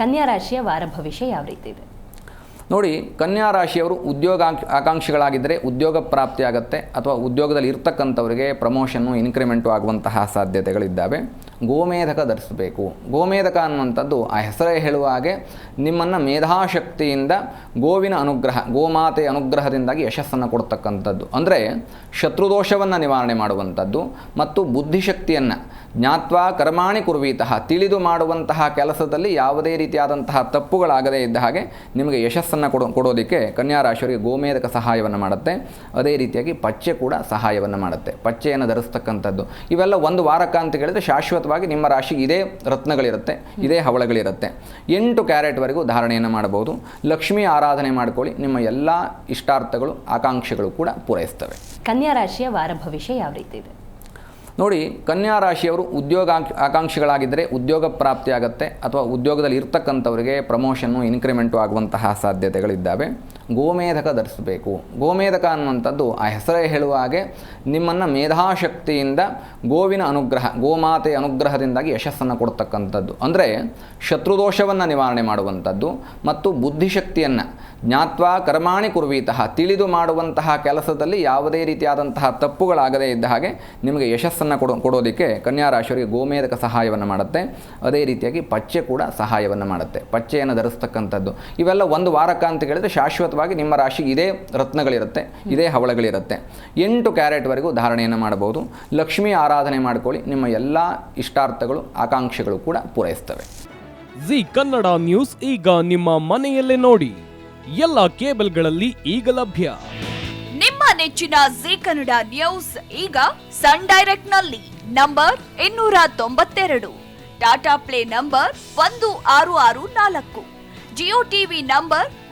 ಕನ್ಯಾ ರಾಶಿಯ ವಾರ ಭವಿಷ್ಯ ಯಾವ ರೀತಿ ಇದೆ? ನೋಡಿ, ಕನ್ಯಾ ರಾಶಿಯವರು ಉದ್ಯೋಗ ಆಕಾಂಕ್ಷಿಗಳಾಗಿದ್ದರೆ ಉದ್ಯೋಗ ಪ್ರಾಪ್ತಿಯಾಗತ್ತೆ ಅಥವಾ ಉದ್ಯೋಗದಲ್ಲಿ ಇರ್ತಕ್ಕಂಥವರಿಗೆ ಪ್ರಮೋಷನ್ನು, ಇನ್ಕ್ರಿಮೆಂಟು ಆಗುವಂತಹ ಸಾಧ್ಯತೆಗಳಿದ್ದಾವೆ. ಗೋಮೇಧಕ ಧರಿಸಬೇಕು. ಗೋಮೇಧಕ ಅನ್ನುವಂಥದ್ದು ಆ ಹೆಸರೇ ಹೇಳುವ ಹಾಗೆ ನಿಮ್ಮನ್ನು ಮೇಧಾಶಕ್ತಿಯಿಂದ ಗೋವಿನ ಅನುಗ್ರಹ, ಗೋಮಾತೆಯ ಅನುಗ್ರಹದಿಂದಾಗಿ ಯಶಸ್ಸನ್ನು ಕೊಡ್ತಕ್ಕಂಥದ್ದು. ಅಂದರೆ ಶತ್ರುದೋಷವನ್ನು ನಿವಾರಣೆ ಮಾಡುವಂಥದ್ದು ಮತ್ತು ಬುದ್ಧಿಶಕ್ತಿಯನ್ನು ಜ್ಞಾತ್ವ ಕರ್ಮಾಣಿ ಕುರ್ವೀತಃ ತಿಳಿದು ಮಾಡುವಂತಹ ಕೆಲಸದಲ್ಲಿ ಯಾವುದೇ ರೀತಿಯಾದಂತಹ ತಪ್ಪುಗಳಾಗದೇ ಇದ್ದ ಹಾಗೆ ನಿಮಗೆ ಯಶಸ್ಸನ್ನು ಕೊಡೋ, ಕೊಡೋದಕ್ಕೆ ಕನ್ಯಾರಾಶಿಯವರಿಗೆ ಗೋಮೇಧಕ ಸಹಾಯವನ್ನು ಮಾಡುತ್ತೆ. ಅದೇ ರೀತಿಯಾಗಿ ಪಚ್ಚೆ ಕೂಡ ಸಹಾಯವನ್ನು ಮಾಡುತ್ತೆ. ಪಚ್ಚೆಯನ್ನು ಧರಿಸ್ತಕ್ಕಂಥದ್ದು. ಇವೆಲ್ಲ ಒಂದು ವಾರಕ್ಕ ಅಂತ ಹೇಳಿದ್ರೆ ಶಾಶ್ವತವಾಗಿ ನಿಮ್ಮ ರಾಶಿಗೆ ಇದೇ ರತ್ನಗಳಿರುತ್ತೆ ಇದೇ ಹವಳಗಳಿರುತ್ತೆ. ಎಂಟು ಕ್ಯಾರೆಟ್ವರೆಗೂ ಧಾರಣೆಯನ್ನು ಮಾಡಬಹುದು. ಲಕ್ಷ್ಮಿ ಆರಾಧನೆ ಮಾಡಿಕೊಳ್ಳಿ ನಿಮ್ಮ ಎಲ್ಲ ಇಷ್ಟಾರ್ಥಗಳು ಆಕಾಂಕ್ಷೆಗಳು ಕೂಡ ಪೂರೈಸ್ತವೆ. ಕನ್ಯಾ ರಾಶಿಯ ವಾರ ಭವಿಷ್ಯ ಯಾವ ರೀತಿ ಇದೆ? ನೋಡಿ ಕನ್ಯಾ ರಾಶಿಯವರು ಉದ್ಯೋಗ ಆಕಾಂಕ್ಷಿಗಳಾಗಿದ್ದರೆ ಉದ್ಯೋಗ ಪ್ರಾಪ್ತಿಯಾಗತ್ತೆ ಅಥವಾ ಉದ್ಯೋಗದಲ್ಲಿ ಇರ್ತಕ್ಕಂಥವರಿಗೆ ಪ್ರಮೋಷನ್ನು ಇನ್ಕ್ರಿಮೆಂಟು ಆಗುವಂತಹ ಸಾಧ್ಯತೆಗಳಿದ್ದಾವೆ. ಗೋಮೇಧಕ ಧರಿಸಬೇಕು. ಗೋಮೇಧಕ ಅನ್ನುವಂಥದ್ದು ಆ ಹೆಸರೇ ಹೇಳುವ ಹಾಗೆ ನಿಮ್ಮನ್ನು ಮೇಧಾಶಕ್ತಿಯಿಂದ ಗೋವಿನ ಅನುಗ್ರಹ, ಗೋಮಾತೆಯ ಅನುಗ್ರಹದಿಂದಾಗಿ ಯಶಸ್ಸನ್ನು ಕೊಡ್ತಕ್ಕಂಥದ್ದು. ಅಂದರೆ ಶತ್ರುದೋಷವನ್ನು ನಿವಾರಣೆ ಮಾಡುವಂಥದ್ದು ಮತ್ತು ಬುದ್ಧಿಶಕ್ತಿಯನ್ನು ಜ್ಞಾತ್ವಾ ಕರ್ಮಾಣಿ ಕುರ್ವೀತಃ ತಿಳಿದು ಮಾಡುವಂತಹ ಕೆಲಸದಲ್ಲಿ ಯಾವುದೇ ರೀತಿಯಾದಂತಹ ತಪ್ಪುಗಳಾಗದೇ ಇದ್ದ ಹಾಗೆ ನಿಮಗೆ ಯಶಸ್ಸನ್ನು ಕೊಡೋ, ಕೊಡೋದಕ್ಕೆ ಕನ್ಯಾ ರಾಶಿಯವರಿಗೆ ಗೋಮೇಧಕ ಸಹಾಯವನ್ನು ಮಾಡುತ್ತೆ. ಅದೇ ರೀತಿಯಾಗಿ ಪಚ್ಚೆ ಕೂಡ ಸಹಾಯವನ್ನು ಮಾಡುತ್ತೆ. ಪಚ್ಚೆಯನ್ನು ಧರಿಸ್ತಕ್ಕಂಥದ್ದು. ಇವೆಲ್ಲ ಒಂದು ವಾರಕ್ಕ ಅಂತ ಹೇಳಿದ್ರೆ ಶಾಶ್ವತವಾಗಿ ನಿಮ್ಮ ರಾಶಿಗೆ ಇದೇ ರತ್ನಗಳಿರುತ್ತೆ ಇದೇ ಹವಳಗಳಿರುತ್ತೆ. ಎಂಟು ಕ್ಯಾರೆಟ್ವರೆಗೂ ಧಾರಣೆಯನ್ನು ಮಾಡಬಹುದು. ಲಕ್ಷ್ಮಿ ಆರಾಧನೆ ಮಾಡ್ಕೊಳ್ಳಿ. ನಿಮ್ಮ ಎಲ್ಲ ಇಷ್ಟಾರ್ಥಗಳು ಆಕಾಂಕ್ಷೆಗಳು ಕೂಡ ಪೂರೈಸ್ತವೆ. ಜಿ ಕನ್ನಡ ನ್ಯೂಸ್ ಈಗ ನಿಮ್ಮ ಮನೆಯಲ್ಲೇ ನೋಡಿ. ಎಲ್ಲ ಕೇಬಲ್ಗಳಲ್ಲಿ ಈಗ ಲಭ್ಯ. ನಿಮ್ಮ ನೆಚ್ಚಿನ ಜಿ ಕನ್ನಡ ನ್ಯೂಸ್ ಈಗ ಸನ್ ಡೈರೆಕ್ಟ್ನಲ್ಲಿ ನಂಬರ್ ಇನ್ನೂರ ತೊಂಬತ್ತೆರಡು. ಟಾಟಾ ಪ್ಲೇ ನಂಬರ್ ಒಂದು ಆರು ಆರು ನಾಲ್ಕು. Jio TV number